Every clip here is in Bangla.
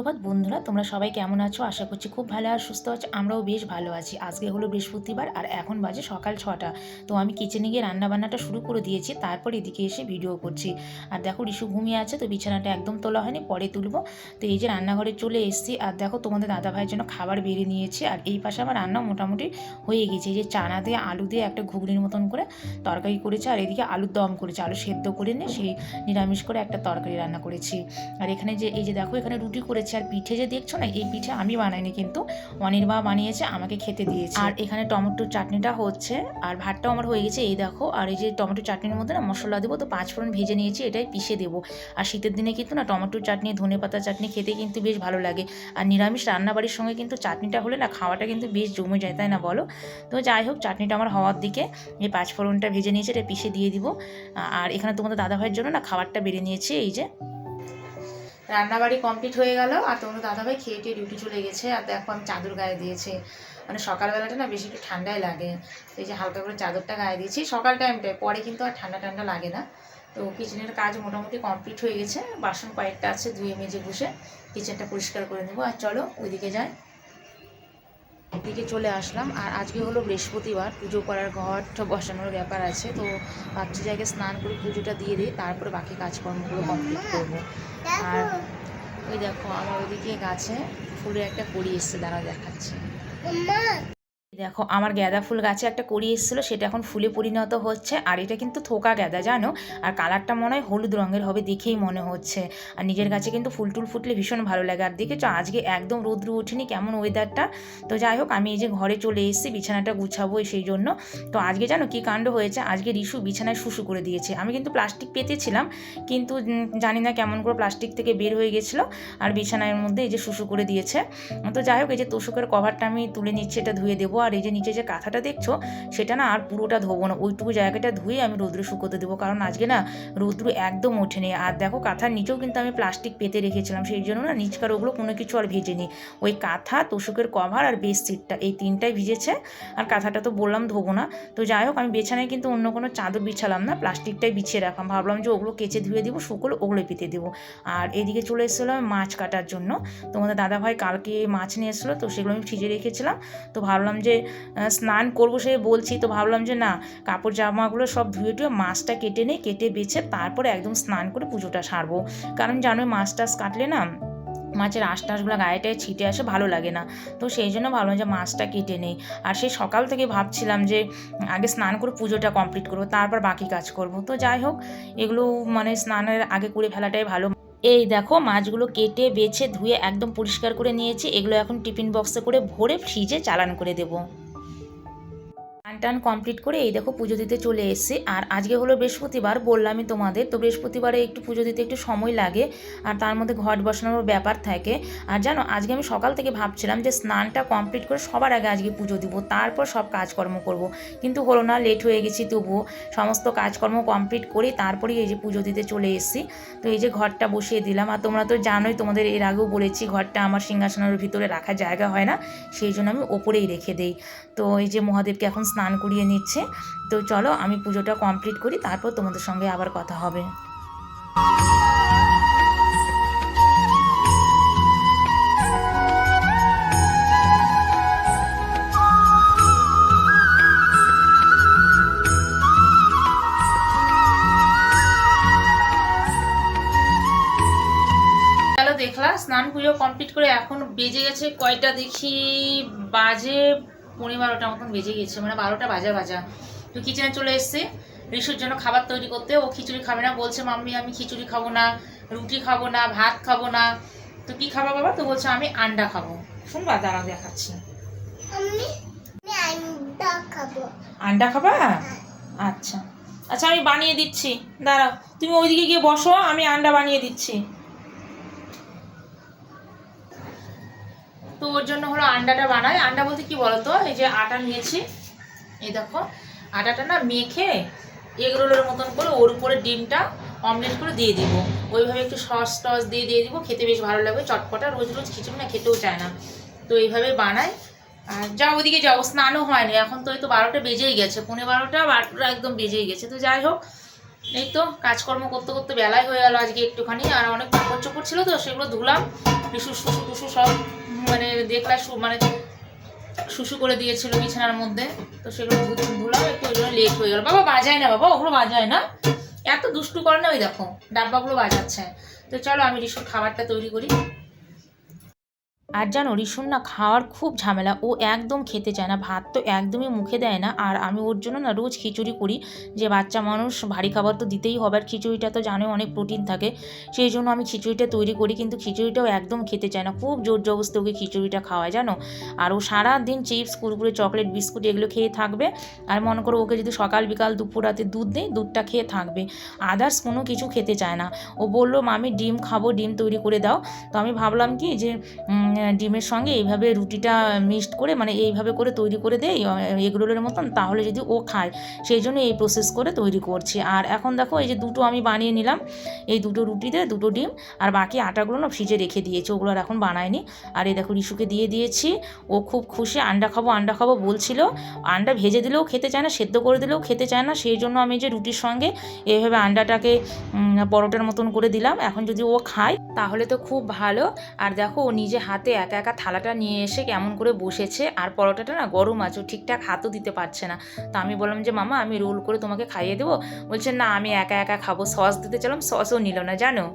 সুপ্রভাত বন্ধুরা, তোমরা সবাই কেমন আছো? আশা করছি খুব ভালো আর সুস্থ আছো। আমরাও বেশ ভালো আছি। আজকে হলো বৃহস্পতিবার আর এখন বাজে সকাল ছটা। তো আমি কিচেনে গিয়ে রান্নাবান্নাটা শুরু করে দিয়েছি, তারপর এদিকে এসে ভিডিও করছি। আর দেখো, রিশু ঘুমিয়ে আছে, তো বিছানাটা একদম তোলা হয়নি, পরে তুলবো। তো এই যে রান্নাঘরে চলে এসেছি, আর দেখো, তোমাদের দাদা ভাইয়ের জন্য খাবার বেরিয়ে নিয়েছি। আর এই পাশে আমার রান্না মোটামুটি হয়ে গেছে। এই যে চানা দিয়ে আলু দিয়ে একটা ঘুগনির মতন করে তরকারি করেছে, আর এদিকে আলুর দম করেছে। আলু সেদ্ধ করে নিয়ে সেই নিরামিষ করে একটা তরকারি রান্না করেছি। আর এখানে যে, এই যে দেখো, এখানে রুটি করেছে। আর পিঠে যে দেখছ না, এই পিঠে আমি বানাইনি কিন্তু। অনির্বা বানিয়েছে, আমাকে খেতে দিয়েছে। আর এখানে টমেটোর চাটনিটা হচ্ছে, আর ভাতটাও আমার হয়ে গেছে, এই দেখো। আর এই যে টমেটো চাটনির মধ্যে না মশলা দেবো, তো পাঁচ ফোড়ন ভেজে নিয়েছি, এটাই পিষে দেবো। আর শীতের দিনে কিন্তু না টমেটোর চাটনি, ধনে পাতা চাটনি খেতে কিন্তু বেশ ভালো লাগে। আর নিরামিষ রান্নাবাড়ির সঙ্গে কিন্তু চাটনিটা হলে না খাওয়াটা কিন্তু বেশ জমে যায়, তাই না বলো? তো যাই হোক, চাটনিটা আমার হওয়ার দিকে, এই পাঁচ ফোড়নটা ভেজে নিয়েছি, এটা পিষে দিয়ে দিব। আর এখানে তোমাদের দাদা ভাইয়ের জন্য না খাবারটা বেড়ে নিয়েছি, এই যে। রান্নাবাড়ি কমপ্লিট হয়ে গেল আর তোমার দাদাভাই খেয়ে টেয়ে ডিউটি চলে গেছে। আর দেখো আমি চাদর গায়ে দিয়েছে। মানে সকালবেলাটা না বেশি একটু ঠান্ডাই লাগে। এই যে হালকা করে চাদরটা গায়ে দিয়েছি। সকাল টাইমটায় পরে কিন্তু আর ঠান্ডা ঠান্ডা লাগে না। তো কিচেনের কাজ মোটামুটি কমপ্লিট হয়ে গেছে। বাসন কয়েকটা আছে ধুয়ে মেজে বসে কিচেনটা পরিষ্কার করে নেব। আর চলো ওইদিকে যাই। দিকে চলে আসলাম। আর আজকে হলো বৃহস্পতিবার, পুজো করার ঘর বসানোর ব্যাপার আছে। তো ভাবছি জায়গায় স্নান করে পুজোটা দিয়ে দিই, তারপরে বাকি কাজকর্মগুলো কমপ্লিট করব। আর ওই দেখো, আমার ওইদিকে গাছে ফুলের একটা কড়ি এসছে দাঁড়া দেখাচ্ছে। দেখো, আমার গাঁদা ফুল গাছে একটা কড়ি এসেছিল, সেটা এখন ফুলে পরিণত হচ্ছে, আর এটা কিন্তু থোকা গাঁদা, জানো? আর কালারটা মনে হয় হলুদ রঙের হবে দেখেই মনে হচ্ছে। আর নিজের গাছে কিন্তু ফুল টুল ফুটলে ভীষণ ভালো লাগে। আর দেখেছ, আজকে একদম রৌদ্র ওঠেনি কেমন ওয়েদারটা তো যাই হোক, আমি এই যে ঘরে চলে এসেছি, বিছানাটা গুছাবো সেই জন্য। তো আজকে জানো কী কাণ্ড হয়েছে? আজকে রিশু বিছানায় শুশু করে দিয়েছে। আমি কিন্তু প্লাস্টিক পেতেছিলাম, কিন্তু জানি না কেমন করে প্লাস্টিক থেকে বের হয়ে গেছিল, আর বিছানার মধ্যে এই যে শুশু করে দিয়েছে। তো যাই হোক, এই যে তোষকের কভারটা আমি তুলে নিচ্ছি, এটা ধুয়ে দেবো, আর এই যে নিচে যে কাঁথাটা দেখছ, সেটা না আর পুরোটা ধোবো না। ওইটুকু জায়গাটা ধুয়ে আমি রৌদ্রে শুকোতে দেবো, কারণ আজকে না রৌদ্র একদম ওঠেনি। আর দেখো কাঁথার নিচেও কিন্তু আমি প্লাস্টিক পেতে রেখেছিলাম, সেই জন্য না নিচকার ওগুলো কোনো কিছু আর ভেজেনি। ওই কাঁথা, তোষকের কভার আর বেডশিটটা এই তিনটাই ভিজেছে। আর কাঁথাটা তো বললাম ধোবো না। তো যাই হোক, আমি বেছানায় কিন্তু অন্য কোনো চাদর বিছালাম না, প্লাস্টিকটাই বিছিয়ে রাখলাম। ভাবলাম যে ওগুলো কেচে ধুয়ে দিব, শুকোলে ওগুলো পেতে দেবো। আর এদিকে চলে এসেছিল আমি মাছ কাটার জন্য। তোমাদের দাদাভাই কালকে মাছ নিয়ে এসেছিল, তো সেগুলো আমি ফ্রিজে রেখেছিলাম। তো ভাবলাম যে স্নান করব সে বলছি, তো ভাবলাম যে না, কাপড় জামাগুলো সব ধুয়ে টুয়ে মাছটা কেটে নেই কেটে বেছে তারপরে একদম স্নান করে পুজোটা সারবো। কারণ জানোই মাছ টাছ কাটলে না, মাছের আঁশ টাশগুলো গায়েটায় ছিটে আসে, ভালো লাগে না। তো সেই জন্য ভাবলাম যে মাছটা কেটে নেই। আর সেই সকাল থেকে ভাবছিলাম যে আগে স্নান করে পুজোটা কমপ্লিট করব, তারপর বাকি কাজ করব। তো যাই হোক, এগুলো মানে স্নানের আগে করে ফেলাটাই ভালো। এই দেখো মাছগুলো কেটে, বেছে, ধুয়ে একদম পরিষ্কার করে নিয়েছি। এগুলো এখন টিফিন বক্সে করে ভরে ফ্রিজে চালান করে দেবো। টান কমপ্লিট করে এই দেখো পুজো দিতে চলে এসেছি। আর আজকে হলো বৃহস্পতিবার, বললামই তোমাদের, তো বৃহস্পতিবারে একটু পুজো দিতে একটু সময় লাগে আর তার মধ্যে ঘট বসানোর ব্যাপার থাকে। আর জানো, আজকে আমি সকাল থেকে ভাবছিলাম যে স্নানটা কমপ্লিট করে সবার আগে আজকে পুজো দিব, তারপর সব কাজকর্ম করব। কিন্তু হলো না লেট হয়ে গেছি তবুও। সমস্ত কাজকর্ম কমপ্লিট করে, তারপরেই এই যে পুজো দিতে চলে এসেছি। তো এই যে ঘরটা বসিয়ে দিলাম, আর তোমরা তো জানোই, তোমাদের এর আগেও বলেছি ঘরটা আমার সিংহাসনের ভিতরে রাখার জায়গা হয় না, সেই জন্য আমি ওপরেই রেখে দেই। তো এই যে মহাদেবকে এখন স্নান করিয়ে নিচ্ছে। তো চলো আমি পুজোটা কমপ্লিট করি, তারপর তোমাদের সঙ্গে আবার কথা হবে। চলো দেখলাম স্নান পুজো কমপ্লিট করে এখন বেজে গেছে কয়টা দেখি? বাজে পনেরো বারোটা মতন বেজে গেছে মানে বারোটা বাজা বাজা। তো কিচেনে চলে এসছে রিসুর জন্য খাবার তৈরি করতে। ও খিচুড়ি খাবে না বলছে মাম্মি আমি খিচুড়ি খাব না রুটি খাব না ভাত খাব না। তো কি খাবা বাবা? তো বলছে আমি আন্ডা খাব। শুনবা দাঁড়া দেখাচ্ছি। আন্ডা আন্ডা খাবা? আচ্ছা। আচ্ছা আমি বানিয়ে দিচ্ছি। দাঁড়াও তুমি ওইদিকে গিয়ে বসো আমি আন্ডা বানিয়ে দিচ্ছি। তো ওর জন্য হলো আন্ডাটা বানাই। আন্ডা বলতে কি বলতো? এই যে আটা নিয়েছি। এই দেখো, আটাটা না মেখে এগ রোলের মতন করে ওর উপরে ডিমটা অমলেট করে দিয়ে দিব। ওইভাবে একটু সস টস দিয়ে দিয়ে দিব, খেতে বেশ ভালো লাগবে। চটপটা রোজ রোজ খিচুড়ি না খেতেও চায় না। তো এইভাবে বানাই। আর যা ওদিকে যাও স্নানও হয়নি। এখন তো ওই তো বারোটা বেজেই গেছে পনেরো বারোটা বারোটা একদম বেজেই গেছে। তো যাই হোক, এই তো কাজকর্ম করতে করতে বেলায় হয়ে গেল আজকে একটুখানি। আর অনেক কাপড় চোপড় ছিল তো, সেগুলো ধুলাম। টুসু টুসু সব মানে দেখলা মানে শুশু করে দিয়েছিল বিছানার মধ্যে। তো সেগুলো ধুলাম একটু ওই জন্য লেট হয়ে গেল। বাবা, বাজায় না বাবা, ওগুলো বাজায় না। এত দুষ্টু করে না ওই দেখো, ডাব্বাগুলো বাজাচ্ছে। তো চলো আমি রিসুর খাবারটা তৈরি করি। আর জানো রিসুন না খাওয়ার খুব ঝামেলা, ও একদম খেতে চায় না, ভাত তো একদমই মুখে দেয় না, আর আমি ওর জন্য না রোজ খিচুড়ি করি, যে বাচ্চা মানুষ ভারী খাবার তো দিতেই হবে, আর খিচুড়িটা তো জানো অনেক প্রোটিন থাকে, সেই জন্য আমি খিচুড়িটা তৈরি করি, কিন্তু খিচুড়িটাও একদম খেতে চায় না, খুব জোর জবস্তি ওকে খিচুড়িটা খাওয়ায়, জানো? আর ও সারাদিন চিপস, কুরকুরে, চকলেট, বিস্কুট এগুলো খেয়ে থাকবে, আর মনে করো ওকে যদি সকাল, বিকাল, দুপুর রাতে দুধ দেয় দুধটা খেয়ে থাকবে, আদার্স কোনো কিছু খেতে চায় না, ও বলল, মামি, ডিম খাব, ডিম তৈরি করে দাও। তো আমি ভাবলাম কি যে ডিমের সঙ্গে এইভাবে রুটিটা মিক্সড করে মানে এইভাবে করে তৈরি করে দেই এগরোলের মতন, তাহলে যদি ও খায়, সেই জন্য এই প্রসেস করে তৈরি করছি। আর এখন দেখো, এই যে দুটো আমি বানিয়ে নিলাম, এই দুটো রুটিতে দুটো ডিম, আর বাকি আটাগুলো না ফ্রিজে রেখে দিয়েছি, ওগুলো আর এখন বানায়নি আর এই দেখো, রিশুকে দিয়ে দিয়েছি, ও খুব খুশি, আন্ডা খাব আন্ডা খাব বলছিল, আন্ডা ভেজে দিলেও খেতে চায় না, সেদ্ধ করে দিলেও খেতে চায় না, সেই জন্য আমি যে রুটির সঙ্গে এইভাবে আন্ডাটাকে পরোটার মতন করে দিলাম, এখন যদি ও খায়, তাহলে তো খুব ভালো। আর দেখো, ও নিজে হাতে একা একা থালাটা নিয়ে এসে কেমন করে বসেছে আর পরোটাটা না গরম আছে ঠিকঠাক হাতও দিতে পারছে না। তো আমি বললাম যে, মামা, আমি রোল করে তোমাকে খাইয়ে দেবো? বলছে, না, আমি একা একা খাব, সস দিতে চাইলাম, সসও নিল না, জানো?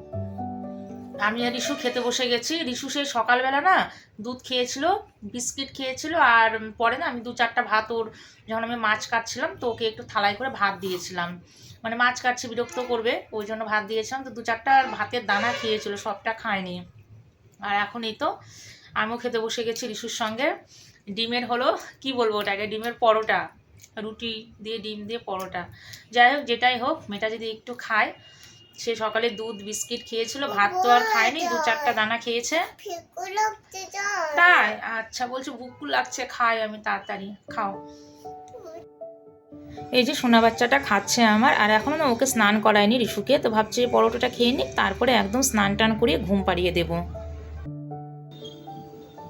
আমি আর রিশু খেতে বসে গেছি। রিশু সেই সকালবেলা না দুধ খেয়েছিল, বিস্কিট খেয়েছিল আর পরে না আমি দু চারটা ভাত ওর যখন আমি মাছ কাটছিলাম তো ওকে একটু থালায় করে ভাত দিয়েছিলাম। মানে মাছ কাটছে, বিরক্ত করবে, ওই জন্য ভাত দিয়েছিলাম। তো দু চারটা ভাতের দানা খেয়েছিল, সবটা খায়নি। আর এখন এই তো আমিও খেতে বসে গেছি রিশুর সঙ্গে। ডিমের হলো, কি বলব ওটাকে, ডিমের পরোটা, রুটি দিয়ে ডিম দিয়ে পরোটা। যাই হোক, যেটাই হোক, মেয়েটা যদি একটু খায়, সে সকালে দুধ, বিস্কিট খেয়েছিল, ভাত তো আর খায়নি, দু চারটা দানা খেয়েছে। তাই? আচ্ছা বলছে বুকু লাগছে, খাই আমি তাড়াতাড়ি, খাও। এই যে সোনা বাচ্চাটা খাচ্ছে আমার, আর এখনও না ওকে স্নান করায়নি রিশুকে, তো ভাবছি পরোটাটা খেয়ে নিক, তারপরে একদম স্নান টান করিয়ে ঘুম পাড়িয়ে দেব।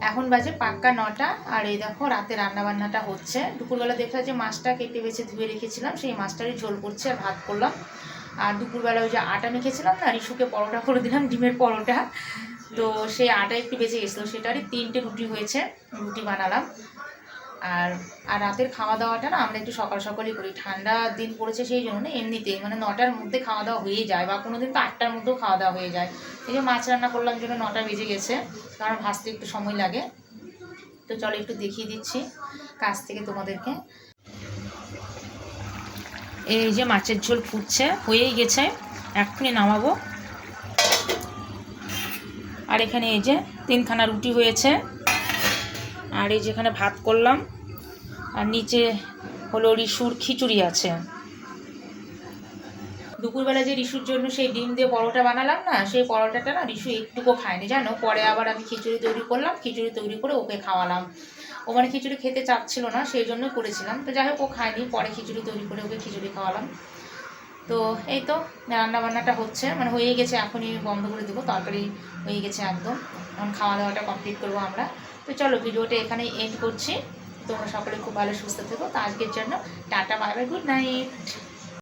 এখন বাজে পাক্কা নটা, আর এই দেখো রাতে রান্নাবান্নাটা হচ্ছে। দুপুরবেলা দেখলাম যে মাছটা কেটে বেছে ধুয়ে রেখেছিলাম, সেই মাছটারই ঝোল করছে আর ভাত করলাম। আর দুপুরবেলা ওই যে আটা মেখেছিলাম না, রিশুকে পরোটা করে দিলাম, ডিমের পরোটা। তো সেই আটা একটু বেঁচে গেছিল, সেটারই তিনটে রুটি হয়েছে, রুটি বানালাম। আর আর রাতের খাওয়া দাওয়াটা না আমরা একটু সকাল সকালই করি। ঠান্ডা দিন পড়েছে সেই জন্য না এমনিতেই মানে নটার মধ্যে খাওয়া দাওয়া হয়ে যায় বা কোনো দিন তো আটটার মধ্যেও খাওয়া দাওয়া হয়ে যায়। এই যে মাছ রান্না করলাম জন্য নটা বেজে গেছে কারণ ভাজতে একটু সময় লাগে। তো চলো একটু দেখিয়ে দিচ্ছি কাছ থেকে তোমাদেরকে। এই যে মাছের ঝোল ফুটছে, হয়েই গেছে, এক্ষুনি নামাবো। আর এখানে এই যে তিনখানা রুটি হয়েছে। আর এই যেখানে ভাত করলাম। আর নিচে হলো রিসুর খিচুড়ি আছে। দুপুরবেলা যে রিসুর জন্য সেই ডিম দিয়ে পরোটা বানালাম না, সেই পরোটাটা না রিসু একটুকু খায়নি, জানো? পরে আবার আমি খিচুড়ি তৈরি করলাম, খিচুড়ি তৈরি করে ওকে খাওয়ালাম। ও মানে খিচুড়ি খেতে চাচ্ছিল না, সেই জন্যই করেছিলাম। তো যাই হোক, ও খায়নি, পরে খিচুড়ি তৈরি করে ওকে খিচুড়ি খাওয়ালাম। তো এই তো রান্না বান্নাটা হচ্ছে মানে হয়ে গেছে, এখনই বন্ধ করে দেবো তরকারি হয়ে গেছে একদম। এখন খাওয়া দাওয়াটা কমপ্লিট করব আমরা। তো চলো, ভিডিওটা এখানেই এন্ড করছি। তোমরা সকলে খুব ভালো সুস্থ থেকো। তো আজকের জন্য tata bye bye good night.